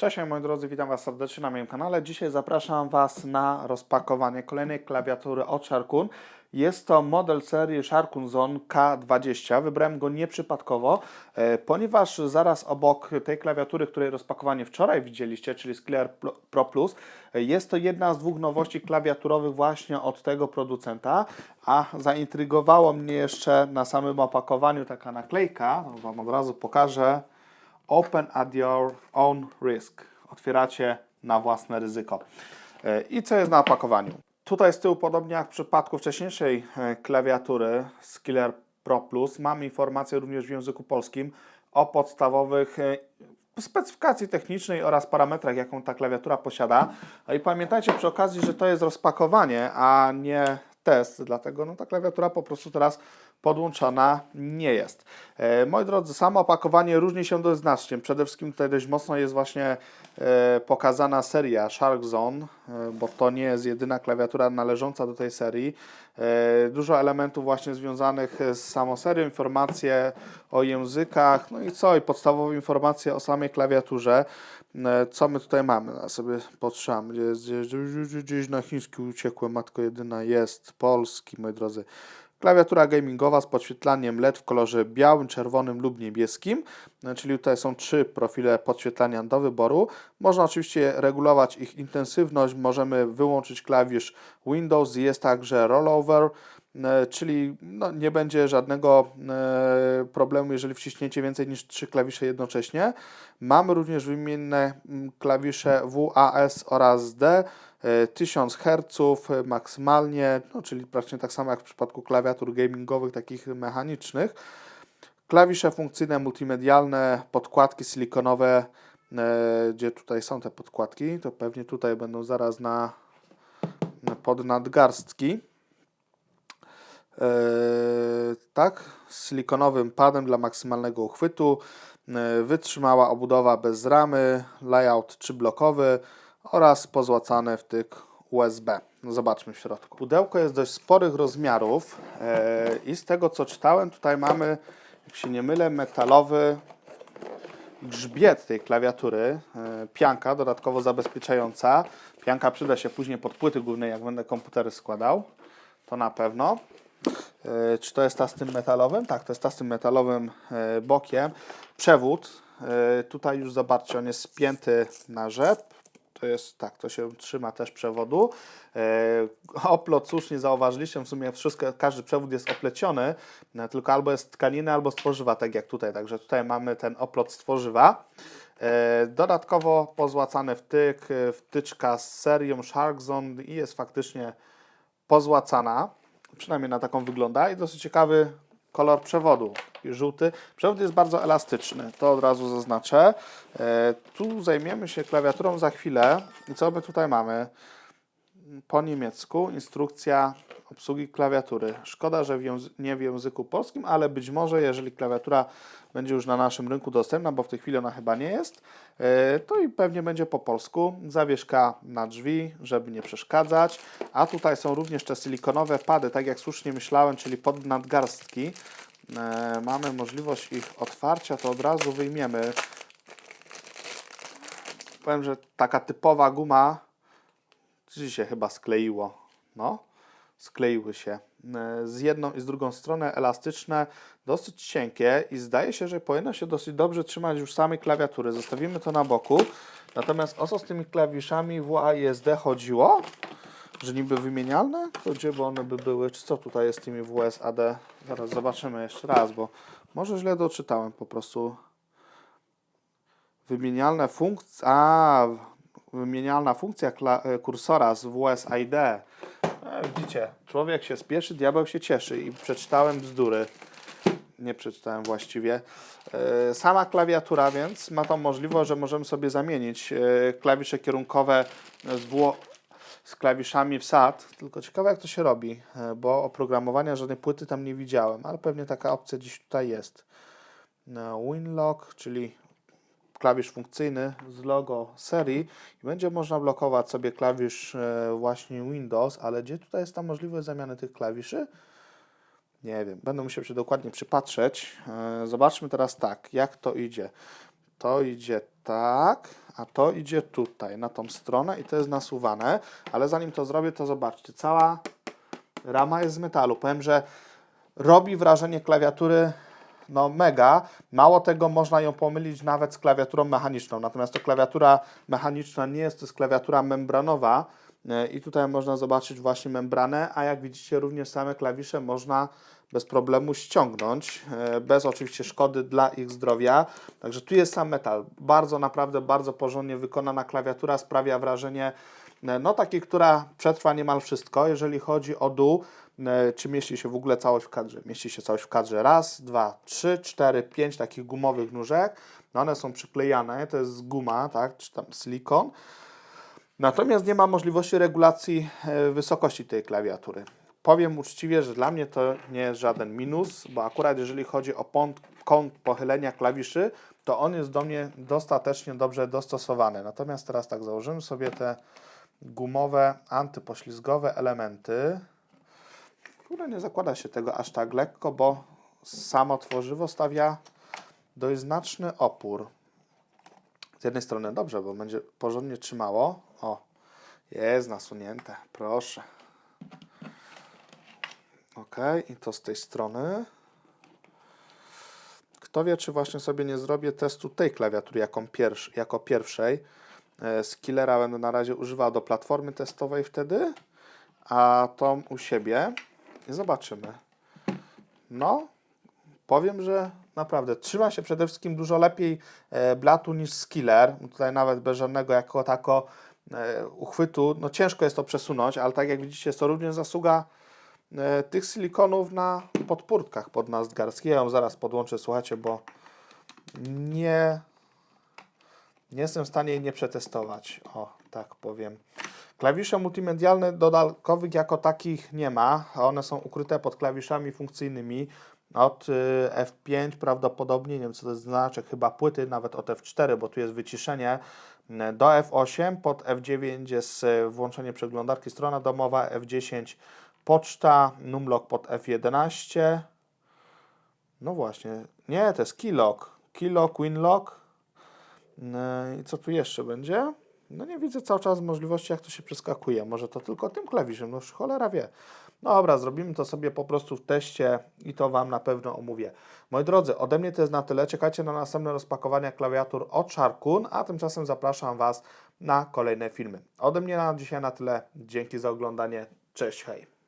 Cześć moi drodzy, witam Was serdecznie na moim kanale. Dzisiaj zapraszam Was na rozpakowanie kolejnej klawiatury od Sharkun. Jest to model serii Sharkun Zone K20. Wybrałem go nieprzypadkowo, e, ponieważ zaraz obok tej klawiatury, której rozpakowanie wczoraj widzieliście, czyli Skiller Pro Plus, e, jest to jedna z dwóch nowości klawiaturowych właśnie od tego producenta, a zaintrygowało mnie jeszcze na samym opakowaniu taka naklejka, to Wam od razu pokażę. Open at your own risk. Otwieracie na własne ryzyko. E, I co jest na opakowaniu? Tutaj z tyłu, podobnie jak w przypadku wcześniejszej e, klawiatury Skiller Pro Plus, mam informację również w języku polskim o podstawowych e, specyfikacji technicznej oraz parametrach, jaką ta klawiatura posiada. I pamiętajcie przy okazji, że to jest rozpakowanie, a nie test, dlatego no, ta klawiatura po prostu teraz podłączona nie jest. E, moi drodzy, samo opakowanie różni się dość znacznie. Przede wszystkim tutaj dość mocno jest właśnie e, pokazana seria Shark Zone, bo to nie jest jedyna klawiatura należąca do tej serii. E, dużo elementów właśnie związanych z samą serią, informacje o językach, no i co, i podstawowe informacje o samej klawiaturze. E, Co my tutaj mamy? Ja sobie potrzebam. Gdzieś, gdzieś na chiński uciekłem, matko jedyna jest, polski, moi drodzy. Klawiatura gamingowa z podświetlaniem LED w kolorze białym, czerwonym lub niebieskim, e, czyli tutaj są trzy profile podświetlania do wyboru. Można oczywiście regulować ich intensywność, możemy wyłączyć klawisz Windows, jest także rollover, e, czyli no, nie będzie żadnego e, problemu, jeżeli wciśniecie więcej niż trzy klawisze jednocześnie. Mamy również wymienne klawisze WAS oraz D. e, 1000 Hz e, maksymalnie, no, czyli praktycznie tak samo jak w przypadku klawiatur gamingowych, takich mechanicznych. Klawisze funkcyjne, multimedialne, podkładki silikonowe, e, gdzie tutaj są te podkładki, to pewnie tutaj będą zaraz na, na pod nadgarstki. E, tak, z silikonowym padem dla maksymalnego uchwytu, e, wytrzymała obudowa bez ramy, layout trzyblokowy oraz pozłacane wtyk USB. No zobaczmy w środku. Pudełko jest dość sporych rozmiarów e, i z tego co czytałem, tutaj mamy, jak się nie mylę, metalowy grzbiet tej klawiatury, e, pianka dodatkowo zabezpieczająca. Pianka przyda się później pod płyty główne, jak będę komputery składał. To na pewno. E, Czy to jest ta z tym metalowym? Tak, to jest ta z tym metalowym bokiem. Przewód. Tutaj już zobaczcie, on jest spięty na rzep. To jest tak, to się trzyma też przewodu. E, Oplot, słusznie zauważyliście, w sumie wszystko, każdy przewód jest opleciony, e, tylko albo jest tkanina, albo z tworzywa, tak jak tutaj. Także tutaj mamy ten oplot z tworzywa. E, Dodatkowo pozłacany wtyk, e, wtyczka z serią Shark Zone i jest faktycznie pozłacana. Przynajmniej na taką wygląda i dosyć ciekawy kolor przewodu, żółty. Przewód jest bardzo elastyczny, to od razu zaznaczę. E, tu zajmiemy się klawiaturą za chwilę. I co my tutaj mamy? Po niemiecku instrukcja obsługi klawiatury. Szkoda, że w nie w języku polskim, ale być może, jeżeli klawiatura będzie już na naszym rynku dostępna, bo w tej chwili ona chyba nie jest, e, to i pewnie będzie po polsku. Zawieszka na drzwi, żeby nie przeszkadzać. A tutaj są również te silikonowe pady, tak jak słusznie myślałem, czyli pod nadgarstki. E, Mamy możliwość ich otwarcia, to od razu wyjmiemy. Powiem, że taka typowa guma Ci się chyba skleiło. No, skleiły się. E, Z jedną i z drugą stronę elastyczne, dosyć cienkie i zdaje się, że powinno się dosyć dobrze trzymać już samej klawiatury. Zostawimy to na boku. Natomiast o co z tymi klawiszami WA i chodziło? Że niby wymienialne? To gdzie by one by były? Czy co tutaj jest z tymi WSAD? Zaraz zobaczymy jeszcze raz, bo może źle doczytałem po prostu. Wymienialne funkcje. A, wymienialna funkcja e, kursora z WSID. Widzicie, człowiek się spieszy, diabeł się cieszy i przeczytałem bzdury. Nie przeczytałem właściwie. E, Sama klawiatura więc ma tą możliwość, że możemy sobie zamienić e, klawisze kierunkowe z, wło- z klawiszami w SAT. Tylko ciekawe jak to się robi, e, bo oprogramowania żadnej płyty tam nie widziałem, ale pewnie taka opcja dziś tutaj jest. E, Winlock, czyli klawisz funkcyjny z logo serii i będzie można blokować sobie klawisz e, właśnie Windows, ale gdzie tutaj jest ta możliwość zamiany tych klawiszy? Nie wiem, będę musiał się dokładnie przypatrzeć. E, Zobaczmy teraz tak, jak to idzie. to idzie tak, a to idzie tutaj, na tą stronę i to jest nasuwane, ale zanim to zrobię, to zobaczcie, cała rama jest z metalu. Powiem, że robi wrażenie klawiatury no mega. Mało tego, można ją pomylić nawet z klawiaturą mechaniczną. Natomiast to klawiatura mechaniczna nie jest, to jest klawiatura membranowa e, i tutaj można zobaczyć właśnie membranę, a jak widzicie również same klawisze można bez problemu ściągnąć, e, bez oczywiście szkody dla ich zdrowia. Także tu jest sam metal. Bardzo, naprawdę bardzo porządnie wykonana klawiatura sprawia wrażenie no takiej, która przetrwa niemal wszystko. Jeżeli chodzi o dół, e, czy mieści się w ogóle całość w kadrze? Mieści się całość w kadrze. Raz, dwa, trzy, cztery, pięć takich gumowych nóżek. No one są przyklejane, to jest guma, tak, czy tam silikon. Natomiast nie ma możliwości regulacji e, wysokości tej klawiatury. Powiem uczciwie, że dla mnie to nie jest żaden minus, bo akurat jeżeli chodzi o pąt, kąt pochylenia klawiszy, to on jest do mnie dostatecznie dobrze dostosowany. Natomiast teraz tak założymy sobie te gumowe, antypoślizgowe elementy, które nie zakłada się tego aż tak lekko, bo samo tworzywo stawia dość znaczny opór. Z jednej strony dobrze, bo będzie porządnie trzymało. O, jest nasunięte, proszę. Ok, i to z tej strony. Kto wie, czy właśnie sobie nie zrobię testu tej klawiatury jako, pierwsz, jako pierwszej. E, Skillera będę na razie używał do platformy testowej wtedy, a tą u siebie i zobaczymy. No, powiem, że naprawdę trzyma się przede wszystkim dużo lepiej e, blatu niż skiller. Tutaj nawet bez żadnego jako tako e, uchwytu. No ciężko jest to przesunąć, ale tak jak widzicie, jest to również zasługa tych silikonów na podpórtkach pod nadgarstki. Ja ją zaraz podłączę, słuchajcie, bo nie, nie jestem w stanie jej nie przetestować. O, tak powiem. Klawisze multimedialne dodatkowych jako takich nie ma. One są ukryte pod klawiszami funkcyjnymi. Od y, F5 prawdopodobnie, nie wiem co to jest znaczek, chyba płyty, nawet od F4, bo tu jest wyciszenie. Y, Do F8, pod F9 jest y, włączenie przeglądarki, strona domowa, F10 poczta, numlock pod F11. No właśnie, nie, to jest keylog. Keylog, winlock. No I co tu jeszcze będzie? No nie widzę cały czas możliwości, jak to się przeskakuje. Może to tylko tym klawiszem, no już cholera wie. Dobra, zrobimy to sobie po prostu w teście i to Wam na pewno omówię. Moi drodzy, ode mnie to jest na tyle. Czekajcie na następne rozpakowania klawiatur od Sharkun, a tymczasem zapraszam Was na kolejne filmy. Ode mnie na dzisiaj na tyle. Dzięki za oglądanie. Cześć, hej.